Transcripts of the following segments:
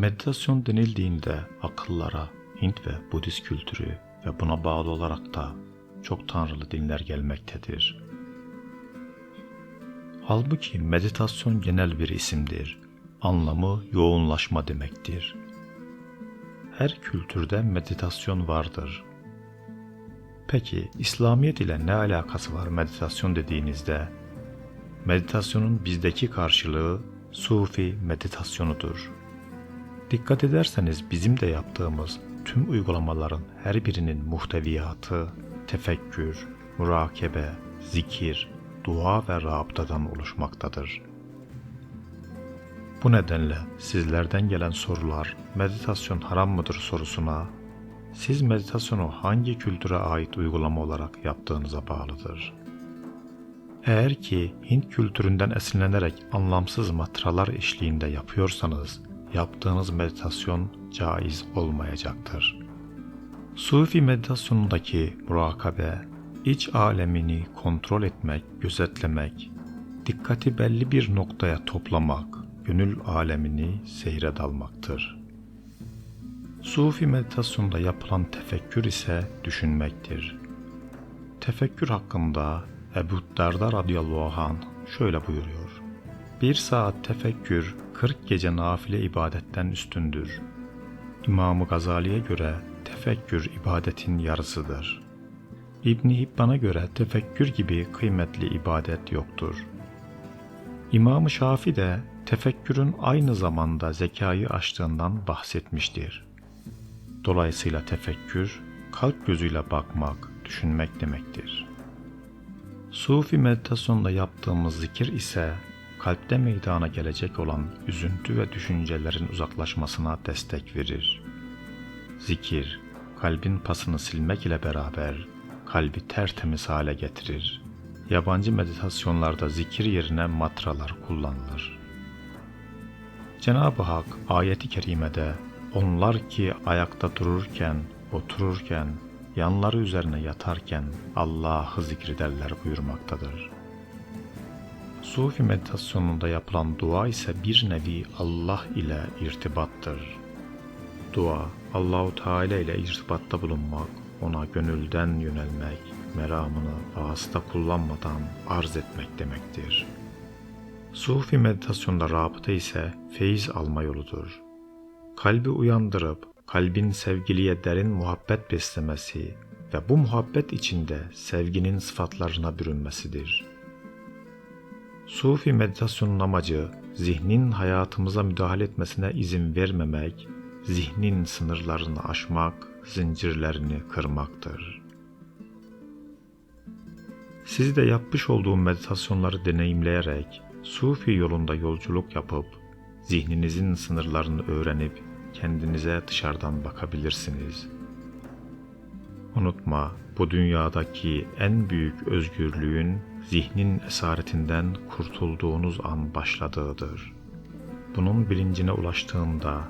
Meditasyon denildiğinde akıllara Hint ve Budist kültürü ve buna bağlı olarak da çok tanrılı dinler gelmektedir. Halbuki meditasyon genel bir isimdir. Anlamı yoğunlaşma demektir. Her kültürde meditasyon vardır. Peki İslamiyet ile ne alakası var meditasyon dediğinizde? Meditasyonun bizdeki karşılığı Sufi meditasyonudur. Dikkat ederseniz bizim de yaptığımız tüm uygulamaların her birinin muhteviyatı, tefekkür, murakebe, zikir, dua ve rabıtadan oluşmaktadır. Bu nedenle sizlerden gelen sorular meditasyon haram mıdır sorusuna siz meditasyonu hangi kültüre ait uygulama olarak yaptığınıza bağlıdır. Eğer ki Hint kültüründen esinlenerek anlamsız matralar eşliğinde yapıyorsanız yaptığınız meditasyon caiz olmayacaktır. Sufi meditasyonundaki murakabe, iç alemini kontrol etmek, gözetlemek, dikkati belli bir noktaya toplamak, gönül alemini seyre dalmaktır. Sufi meditasyonda yapılan tefekkür ise düşünmektir. Tefekkür hakkında Ebu Derda radıyallahu anh şöyle buyuruyor. Bir saat tefekkür 40 gece nafile ibadetten üstündür. İmam-ı Gazali'ye göre tefekkür ibadetin yarısıdır. İbni Hibban'a göre tefekkür gibi kıymetli ibadet yoktur. İmam-ı Şafi de tefekkürün aynı zamanda zekayı aştığından bahsetmiştir. Dolayısıyla tefekkür, kalp gözüyle bakmak, düşünmek demektir. Sufi meditasyonda yaptığımız zikir ise kalpte meydana gelecek olan üzüntü ve düşüncelerin uzaklaşmasına destek verir. Zikir, kalbin pasını silmek ile beraber kalbi tertemiz hale getirir. Yabancı meditasyonlarda zikir yerine matralar kullanılır. Cenab-ı Hak ayeti kerimede onlar ki ayakta dururken, otururken, yanları üzerine yatarken Allah'ı zikrederler buyurmaktadır. Sufi meditasyonunda yapılan dua ise bir nevi Allah ile irtibattır. Dua, Allahu Teala ile irtibatta bulunmak, ona gönülden yönelmek, meramını vasıta kullanmadan arz etmek demektir. Sufi meditasyonda rabıta ise feyiz alma yoludur. Kalbi uyandırıp kalbin sevgiliye derin muhabbet beslemesi ve bu muhabbet içinde sevginin sıfatlarına bürünmesidir. Sufi meditasyonun amacı zihnin hayatımıza müdahale etmesine izin vermemek, zihnin sınırlarını aşmak, zincirlerini kırmaktır. Siz de yapmış olduğum meditasyonları deneyimleyerek Sufi yolunda yolculuk yapıp zihninizin sınırlarını öğrenip kendinize dışarıdan bakabilirsiniz. Unutma, bu dünyadaki en büyük özgürlüğün zihnin esaretinden kurtulduğunuz an başladığıdır. Bunun bilincine ulaştığında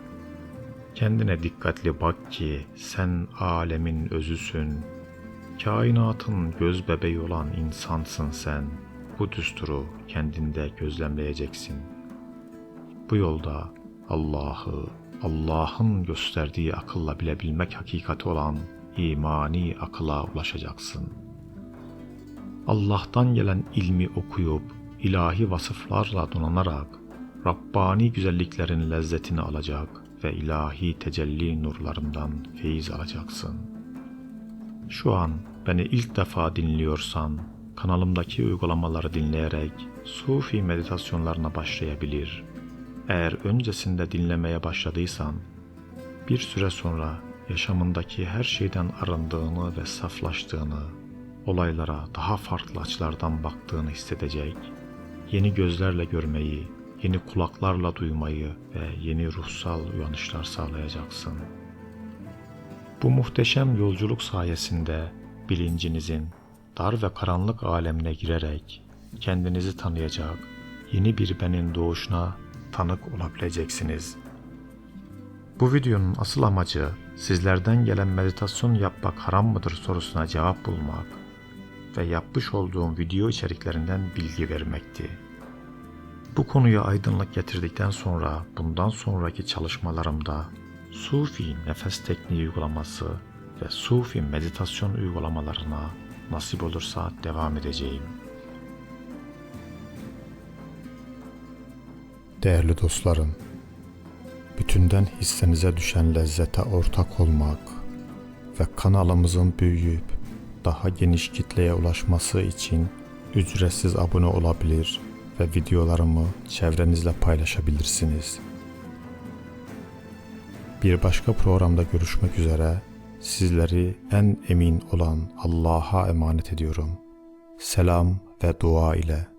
kendine dikkatli bak ki sen alemin özüsün, kainatın göz bebeği olan insansın sen. Bu düsturu kendinde gözlemleyeceksin. Bu yolda Allah'ı, Allah'ın gösterdiği akılla bilebilmek hakikati olan imani akıla ulaşacaksın. Allah'tan gelen ilmi okuyup ilahi vasıflarla donanarak Rabbani güzelliklerin lezzetini alacak ve ilahi tecelli nurlarından feyiz alacaksın. Şu an beni ilk defa dinliyorsan kanalımdaki uygulamaları dinleyerek Sufi meditasyonlarına başlayabilir. Eğer öncesinde dinlemeye başladıysan bir süre sonra yaşamındaki her şeyden arındığını ve saflaştığını, olaylara daha farklı açılardan baktığını hissedecek, yeni gözlerle görmeyi, yeni kulaklarla duymayı ve yeni ruhsal uyanışlar sağlayacaksın. Bu muhteşem yolculuk sayesinde bilincinizin dar ve karanlık alemine girerek kendinizi tanıyacak, yeni bir benin doğuşuna tanık olabileceksiniz. Bu videonun asıl amacı sizlerden gelen meditasyon yapmak haram mıdır sorusuna cevap bulmak ve yapmış olduğum video içeriklerinden bilgi vermekti. Bu konuya aydınlık getirdikten sonra bundan sonraki çalışmalarımda Sufi nefes tekniği uygulaması ve Sufi meditasyon uygulamalarına nasip olursa devam edeceğim. Değerli dostlarım, bütünden hissenize düşen lezzete ortak olmak ve kanalımızın büyüyüp daha geniş kitleye ulaşması için ücretsiz abone olabilir ve videolarımı çevrenizle paylaşabilirsiniz. Bir başka programda görüşmek üzere sizleri en emin olan Allah'a emanet ediyorum. Selam ve dua ile.